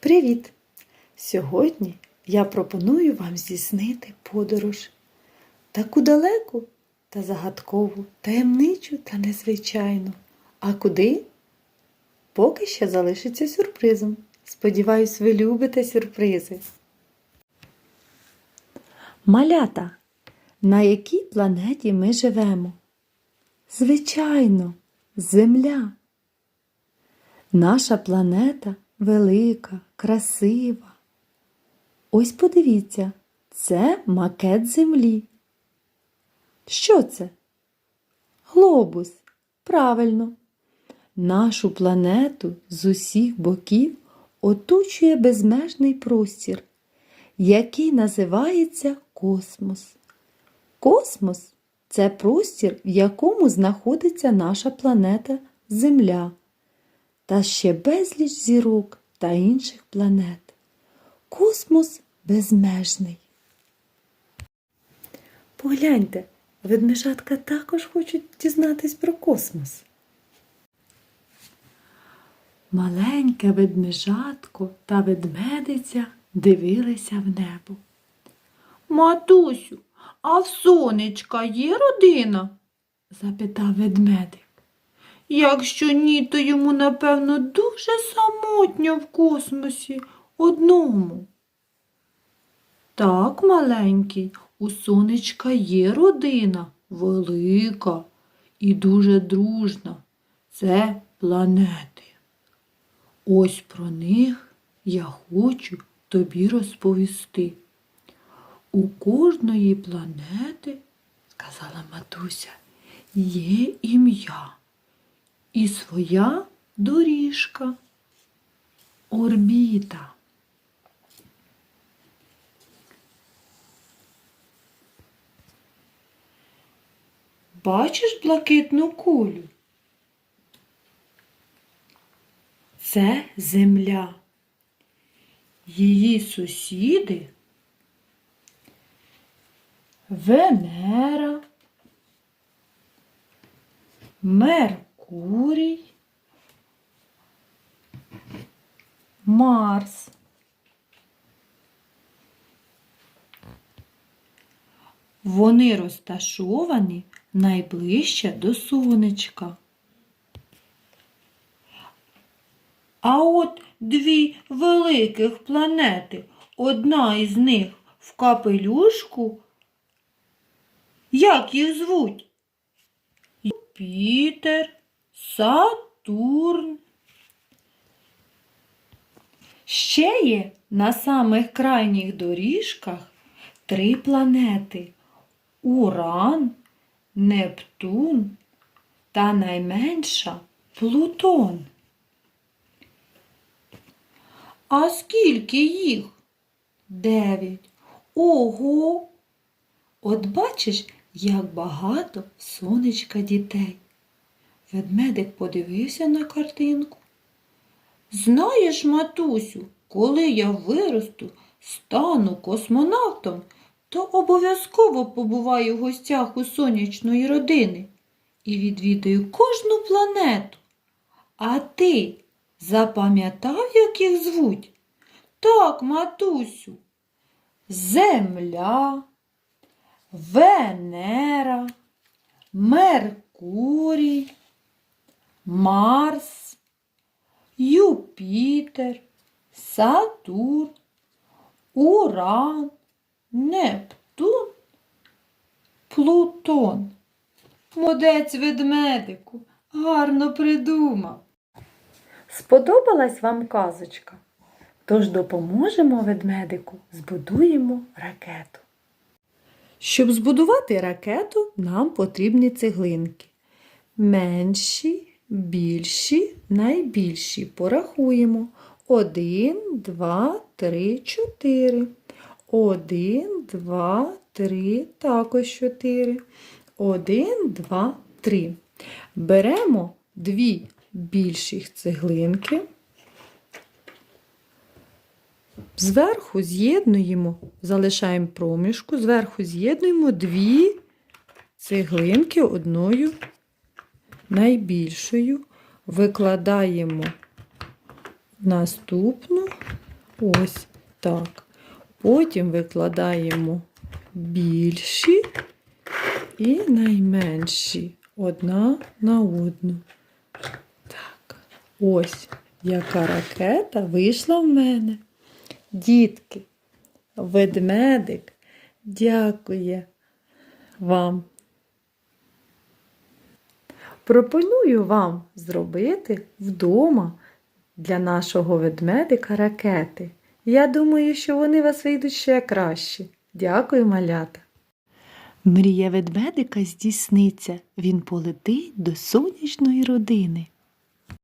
Привіт! Сьогодні я пропоную вам здійснити подорож таку далеку та загадкову, таємничу та незвичайну. А куди? Поки ще залишиться сюрпризом. Сподіваюсь, ви любите сюрпризи. Малята, на якій планеті ми живемо? Звичайно, Земля. Наша планета велика, красива. Ось подивіться, це макет Землі. Що це? Глобус. Правильно. Нашу планету з усіх боків оточує безмежний простір, який називається космос. Космос це простір, в якому знаходиться наша планета Земля та ще безліч зірок та інших планет. Космос безмежний. Погляньте, ведмежатка також хочуть дізнатись про космос. Маленьке ведмежатко та ведмедиця дивилися в небо. Матусю, а в сонечка є родина? запитав ведмедик. Якщо ні, то йому, напевно, дуже самотньо в космосі одному. Так, маленький, у сонечка є родина велика і дуже дружна. Це планети. Ось про них я хочу тобі розповісти. У кожної планети, сказала матуся. є ім'я і своя доріжка, орбіта. Бачиш блакитну кулю? Це земля. Її сусіди Венера, Меркурій, Марс. Вони розташовані найближче до сонечка. А от дві великих планети, одна із них в капелюшку. Як їх звуть? Юпітер, Сатурн. Ще є на самих крайніх доріжках три планети Уран, Нептун та найменша Плутон. А скільки їх? Дев'ять. Ого! От бачиш, як багато сонечка дітей. Ведмедик подивився на картинку. Знаєш, матусю, коли я виросту, стану космонавтом, то обов'язково побуваю в гостях у сонячної родини і відвідаю кожну планету. А ти запам'ятав, як їх звуть? Так, матусю. Земля, Венера, Меркурій, Марс, Юпітер, Сатурн, Уран, Нептун, Плутон. Молодець ведмедику, гарно придумав. Сподобалась вам казочка? Тож допоможемо ведмедику, збудуємо ракету. Щоб збудувати ракету, нам потрібні цеглинки. Менші, більші, найбільші. Порахуємо. Один, два, три, чотири. Один, два, три, також чотири. Один, два, три. Беремо дві більших цеглинки. Зверху з'єднуємо, залишаємо проміжку, зверху з'єднуємо дві цеглинки одною найбільшою, викладаємо наступну Ось так. Потім викладаємо більші і найменші одна на одну. Так, ось яка ракета вийшла в мене. Дітки, ведмедик дякує вам. Пропоную вам зробити вдома для нашого ведмедика ракети. Я думаю, що вони вас вийдуть ще краще. Дякую, малята. Мрія ведмедика здійсниться. Він полетить до сонячної родини.